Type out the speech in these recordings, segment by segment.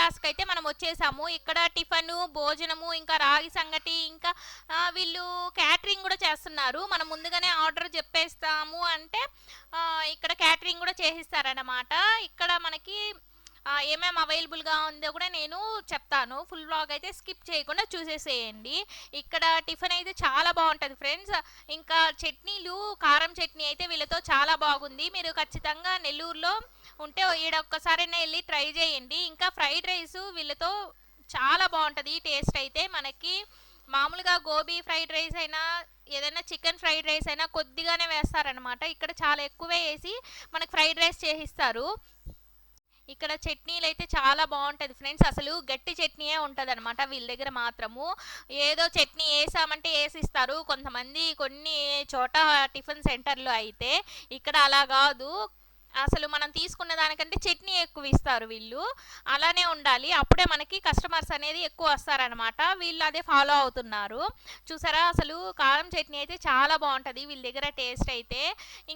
విలాస్కి అయితే మనం వచ్చేసాము. ఇక్కడ టిఫను భోజనము ఇంకా రాగి సంగటి ఇంకా వీళ్ళు క్యాటరింగ్ కూడా చేస్తున్నారు. మనం ముందుగానే ఆర్డర్ చెప్పేస్తాము అంటే ఇక్కడ క్యాటరింగ్ కూడా చేసిస్తారన్నమాట. ఇక్కడ మనకి ఏమేమి ఏమేం అవైలబుల్గా ఉందో కూడా నేను చెప్తాను. ఫుల్ వ్లాగ్ అయితే స్కిప్ చేయకుండా చూసేసేయండి. ఇక్కడ టిఫిన్ అయితే చాలా బాగుంటుంది ఫ్రెండ్స్. ఇంకా చట్నీలు కారం చట్నీ అయితే వీళ్ళతో చాలా బాగుంది. మీరు ఖచ్చితంగా నెల్లూరులో ఉంటే ఈడ ఒక్కసారైనా వెళ్ళి ట్రై చేయండి. ఇంకా ఫ్రైడ్ రైస్ వీళ్ళతో చాలా బాగుంటుంది. టేస్ట్ అయితే మనకి మామూలుగా గోబీ ఫ్రైడ్ రైస్ అయినా ఏదైనా చికెన్ ఫ్రైడ్ రైస్ అయినా కొద్దిగానే వేస్తారనమాట ఇక్కడ చాలా ఎక్కువే వేసి మనకి ఫ్రైడ్ రైస్ చేసిస్తారు ఇక్కడ చట్నీలు అయితే చాలా బాగుంటుంది ఫ్రెండ్స్. అసలు గట్టి చట్నీయే ఉంటుంది అనమాట వీళ్ళ దగ్గర మాత్రము. ఏదో చట్నీ వేసామంటే వేసిస్తారు కొంతమంది కొన్ని చోట టిఫిన్ సెంటర్లో అయితే ఇక్కడ అలా కాదు. అసలు మనం తీసుకున్న దానికంటే చట్నీ ఎక్కువ ఇస్తారు వీళ్ళు. అలానే ఉండాలి. అప్పుడే మనకి కస్టమర్స్ అనేది ఎక్కువ వస్తారనమాట వీళ్ళు అదే ఫాలో అవుతున్నారు. చూసారా? అసలు కారం చట్నీ అయితే చాలా బాగుంటుంది వీళ్ళ దగ్గర టేస్ట్ అయితే.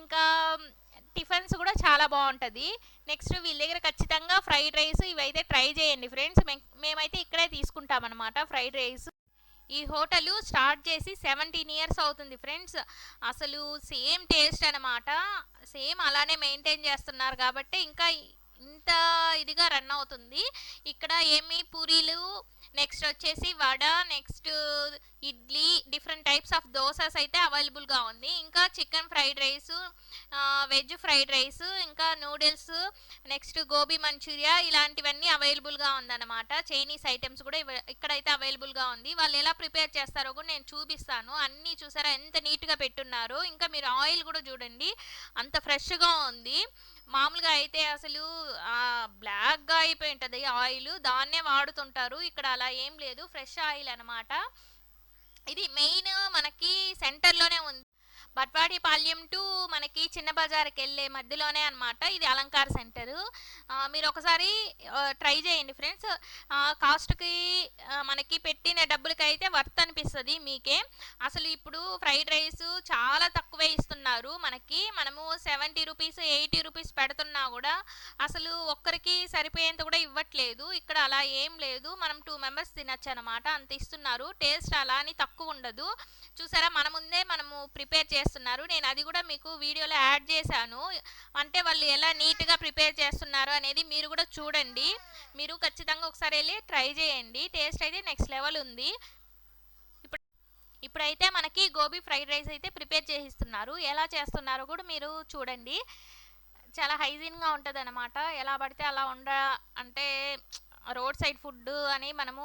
ఇంకా టిఫిన్స్ కూడా చాలా బాగుంటుంది నెక్స్ట్ వీళ్ళ దగ్గర ఖచ్చితంగా ఫ్రైడ్ రైస్ ఇవైతే ట్రై చేయండి ఫ్రెండ్స్. మేమైతే ఇక్కడే తీసుకుంటాం అనమాట ఫ్రైడ్ రైస్. ఈ హోటల్ స్టార్ట్ చేసి సెవెంటీన్ ఇయర్స్ అవుతుంది ఫ్రెండ్స్. అసలు సేమ్ టేస్ట్ అనమాట సేమ్ అలానే మెయింటైన్ చేస్తున్నారు కాబట్టి ఇంకా ఇంత ఇదిగా రన్ అవుతుంది. ఇక్కడ ఏమి పూరీలు నెక్స్ట్ వచ్చేసి vada next idli different types of dosas అయితే అవైలబుల్గా ఉంది. ఇంకా chicken fried rice veg fried rice ఇంకా నూడిల్స్ నెక్స్ట్ గోబీ మంచూరియా ఇలాంటివన్నీ అవైలబుల్గా ఉందన్నమాట. చైనీస్ ఐటమ్స్ కూడా ఇక్కడైతే అవైలబుల్గా ఉంది. వాళ్ళు ఎలా ప్రిపేర్ చేస్తారో కూడా నేను చూపిస్తాను. అన్నీ చూసారా? ఎంత నీట్గా పెట్టున్నారు. ఇంకా మీరు ఆయిల్ కూడా చూడండి. అంత ఫ్రెష్గా ఉంది. మామూలుగా అయితే అసలు బ్లాక్గా అయిపోయి ఉంటుంది ఆయిల్ దాన్నే వాడుతుంటారు. ఇక్కడ అలా ఏం లేదు. ఫ్రెష్ ఆయిల్ అనమాట ఇది మెయిన్ మనకి సెంటర్లోనే ఉంది. బట్వాడి పాల్యం టు మనకి చిన్న బజార్కి వెళ్ళే మధ్యలోనే అనమాట ఇది అలంకార సెంటర్. మీరు ఒకసారి ట్రై చేయండి ఫ్రెండ్స్. కాస్ట్కి మనకి పెట్టిన డబ్బులకైతే వర్త్ అనిపిస్తుంది మీకే. అసలు ఇప్పుడు ఫ్రైడ్ రైస్ చాలా ఇస్తున్నారు మనకి మనము సెవెంటీ రూపీస్ ఎయిటీ రూపీస్ పెడుతున్నా కూడా అసలు ఒక్కరికి సరిపోయేంత కూడా ఇవ్వట్లేదు. ఇక్కడ అలా ఏం లేదు. మనం టూ మెంబర్స్ తినచ్చు అనమాట అంత ఇస్తున్నారు. టేస్ట్ అలా అని తక్కువ ఉండదు. చూసారా? మన ముందే మనము ప్రిపేర్ చేస్తున్నారు. నేను అది కూడా మీకు వీడియోలో యాడ్ చేశాను. అంటే వాళ్ళు ఎలా నీట్గా ప్రిపేర్ చేస్తున్నారు అనేది మీరు కూడా చూడండి. మీరు ఖచ్చితంగా ఒకసారి వెళ్ళి ట్రై చేయండి. టేస్ట్ అయితే నెక్స్ట్ లెవెల్ ఉంది. ఇప్పుడైతే మనకి గోబీ ఫ్రైడ్ రైస్ అయితే ప్రిపేర్ చేసిస్తున్నారు ఎలా చేస్తున్నారో కూడా మీరు చూడండి. చాలా హైజీన్గా ఉంటుంది అనమాట ఎలా పడితే అలా ఉండ అంటే రోడ్ సైడ్ ఫుడ్ అని మనము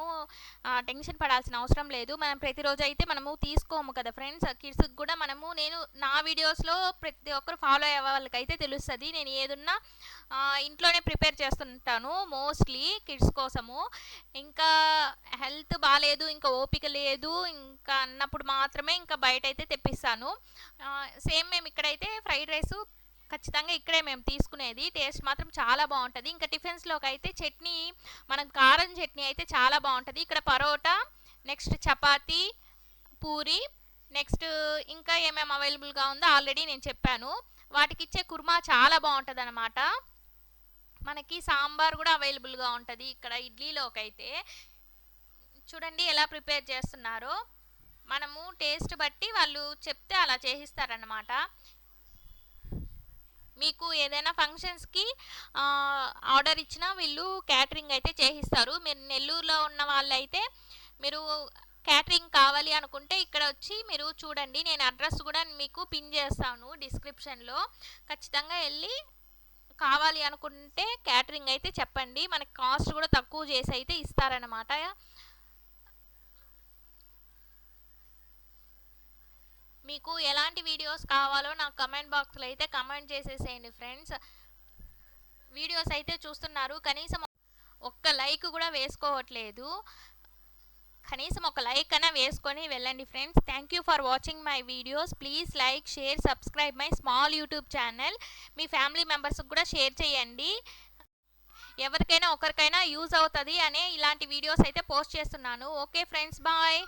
టెన్షన్ పడాల్సిన అవసరం లేదు. మనం ప్రతిరోజు అయితే మనము తీసుకోము కదా ఫ్రెండ్స్. కిడ్స్కి కూడా మనము నేను నా వీడియోస్లో ప్రతి ఒక్కరు ఫాలో అయ్యే వాళ్ళకైతే తెలుస్తుంది. నేను ఏదున్నా ఇంట్లోనే ప్రిపేర్ చేస్తుంటాను మోస్ట్లీ కిడ్స్ కోసము. ఇంకా హెల్త్ బాగాలేదు ఇంకా ఓపిక లేదు ఇంకా అన్నప్పుడు మాత్రమే ఇంకా బయట అయితే తెప్పిస్తాను సేమ్ మేము ఇక్కడైతే ఫ్రైడ్ రైస్ ఖచ్చితంగా ఇక్కడే మేము తీసుకునేది. టేస్ట్ మాత్రం చాలా బాగుంటుంది. ఇంకా టిఫిన్స్లోకి అయితే చట్నీ మనం కారం చట్నీ అయితే చాలా బాగుంటుంది. ఇక్కడ పరోటా నెక్స్ట్ చపాతీ పూరి నెక్స్ట్ ఇంకా ఏమేమి అవైలబుల్గా ఉందో ఆల్రెడీ నేను చెప్పాను. వాటికి ఇచ్చే కుర్మా చాలా బాగుంటుంది అనమాట మనకి సాంబార్ కూడా అవైలబుల్గా ఉంటుంది ఇక్కడ ఇడ్లీలోకి అయితే. చూడండి ఎలా ప్రిపేర్ చేస్తున్నారో. మనము టేస్ట్ బట్టి వాళ్ళు చెప్తే అలా చేసిస్తారనమాట మీకు ఏదైనా ఫంక్షన్స్కి ఆర్డర్ ఇచ్చినా వీళ్ళు క్యాటరింగ్ అయితే చేయిస్తారు. మీరు నెల్లూరులో ఉన్న వాళ్ళైతే మీరు క్యాటరింగ్ కావాలి అనుకుంటే ఇక్కడ వచ్చి మీరు చూడండి. నేను అడ్రస్ కూడా మీకు పిన్ చేస్తాను డిస్క్రిప్షన్లో. ఖచ్చితంగా వెళ్ళి కావాలి అనుకుంటే క్యాటరింగ్ అయితే చెప్పండి. మనకి కాస్ట్ కూడా తక్కువ చేసి అయితే ఇస్తారనమాట మీకు ఎలాంటి వీడియోస్ కావాలో నాకు కమెంట్ బాక్స్లో అయితే కమెంట్ చేసేసేయండి ఫ్రెండ్స్. వీడియోస్ అయితే చూస్తున్నారు. కనీసం ఒక్క లైక్ కూడా వేసుకోవట్లేదు. కనీసం ఒక లైక్ అయినా వేసుకొని వెళ్ళండి friends. Thank you for watching my videos please like share subscribe my small YouTube channel me family మెంబర్స్కి కూడా షేర్ చేయండి. ఎవరికైనా ఒకరికైనా యూజ్ అవుతుంది అనే ఇలాంటి వీడియోస్ అయితే పోస్ట్ చేస్తున్నాను. Okay friends bye